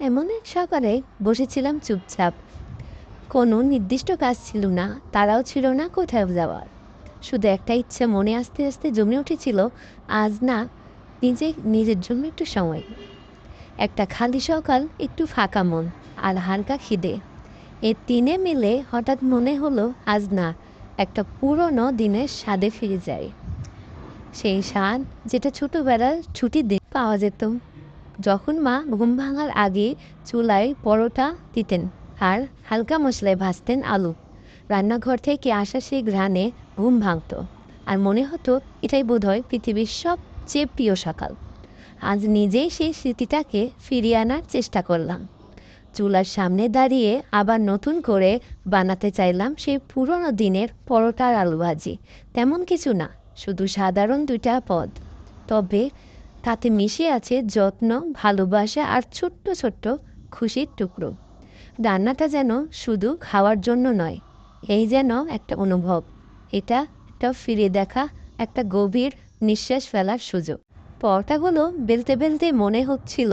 এমন এক সকালে বসেছিলাম চুপচাপ। কোনো নির্দিষ্ট কাজ ছিল না, তারাও ছিল না কোথাও যাওয়ার। শুধু একটা ইচ্ছে মনে আস্তে আস্তে জমে উঠেছিল, আজ না, নিজে, নিজের জন্য একটু সময়। একটা খালি সকাল, একটু ফাঁকা মন আর হালকা খিদে। এ তিনে মিলে হঠাৎ মনে হলো আজ না, একটা পুরনো দিনের স্বাদে ফিরে যায় সেই স্বাদ যেটা ছোটোবেলার ছুটির দিন পাওয়া যেত। যখন মা ঘুম ভাঙার আগে চুলায় পরোটা দিতেন আর হালকা মশলায় ভাজতেন আলু। রান্নাঘর থেকে আসা সেই ঘ্রাণে ঘুম ভাঙত। আর মনে হতো এটাই বোধহয় পৃথিবীর সবচেয়ে প্রিয় সকাল। আজ নিজেই সেই স্মৃতিটাকে ফিরিয়ে আনার চেষ্টা করলাম। চুলার সামনে দাঁড়িয়ে আবার নতুন করে বানাতে চাইলাম সেই পুরনো দিনের পরোটার আলু ভাজি তেমন কিছু না, শুধু সাধারণ দুইটা পদ। তবে তাতে মিশে আছে যত্ন, ভালোবাসা আর ছোট্ট ছোট্ট খুশির টুকরো। রান্নাটা যেন শুধু খাওয়ার জন্য নয়, এই যেন একটা অনুভব। এটা একটা ফিরে দেখা, একটা গভীর নিঃশ্বাস ফেলার সুযোগ। পরোটাগুলো বেলতে বেলতে মনে হচ্ছিল,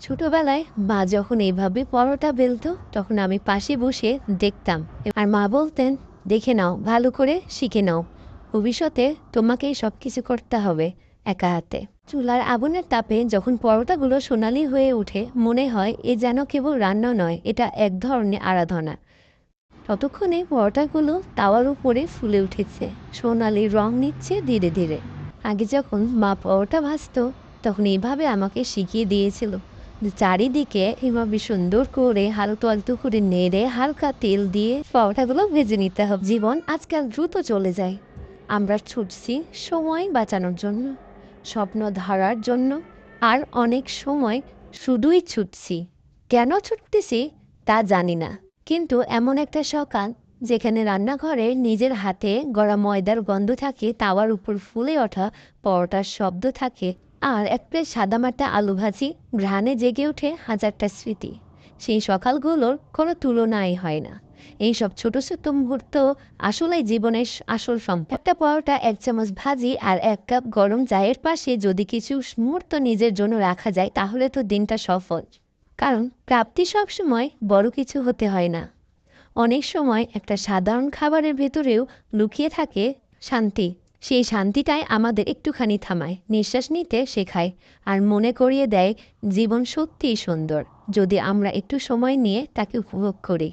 ছোটবেলায় মা যখন এইভাবে পরোটা বেলতো, তখন আমি পাশে বসে দেখতাম। আর মা বলতেন, দেখে নাও, ভালো করে শিখে নাও। ভবিষ্যতে তোমাকেই সব কিছু করতে হবে। একা হাতে। চুলার আগুনের তাপে যখন পরোটাগুলো সোনালি হয়ে ওঠে মনে হয় এ যেন কেবল রান্না নয়, এটা এক ধরনের আরাধনা। ততক্ষণে পরোটাগুলো তাওয়ার উপরে ফুলে উঠেছে, সোনালি রং নিচ্ছে ধীরে ধীরে। আগে যখন মা পরোটা ভাজতো, তখন এইভাবে আমাকে শিখিয়ে দিয়েছিল চারিদিকে এভাবে সুন্দর করে হালতো আলতো করে নেড়ে হালকা তেল দিয়ে পরোটাগুলো ভেজে নিতে হবে। জীবন আজকাল দ্রুত চলে যায়। আমরা ছুটছি সময় বাঁচানোর জন্য। স্বপ্ন ধরার জন্য আর অনেক সময় শুধুই ছুটছি। কেন ছুটতেছি তা জানি না। কিন্তু এমন একটা সকাল যেখানে রান্নাঘরে নিজের হাতে গড়া ময়দার গন্ধ থাকে, তাওয়ার উপর ফুলে ওঠা পরোটার শব্দ থাকে আর এক প্লেট সাদামাটা আলু ভাজি, ঘ্রাণে জেগে ওঠে হাজারটা স্মৃতি। সেই সকালগুলোর কোনো তুলনাই হয় না। এই সব ছোট ছোট মুহূর্ত আসলেই জীবনের আসল সম্পদ। একটা পরোটা, এক চামচ ভাজি আর এক কাপ গরম চায়ের পাশে যদি কিছু মুহূর্ত নিজের জন্য রাখা যায়, তাহলে তো দিনটা সফল। কারণ প্রাপ্তি সবসময় বড় কিছু হতে হয় না। অনেক সময় একটা সাধারণ খাবারের ভেতরেও লুকিয়ে থাকে শান্তি। সেই শান্তিটাই আমাদের একটুখানি থামায়, নিঃশ্বাস নিতে শেখায় আর মনে করিয়ে দেয় জীবন সত্যিই সুন্দর। যদি আমরা একটু সময় নিয়ে তাকে উপভোগ করি।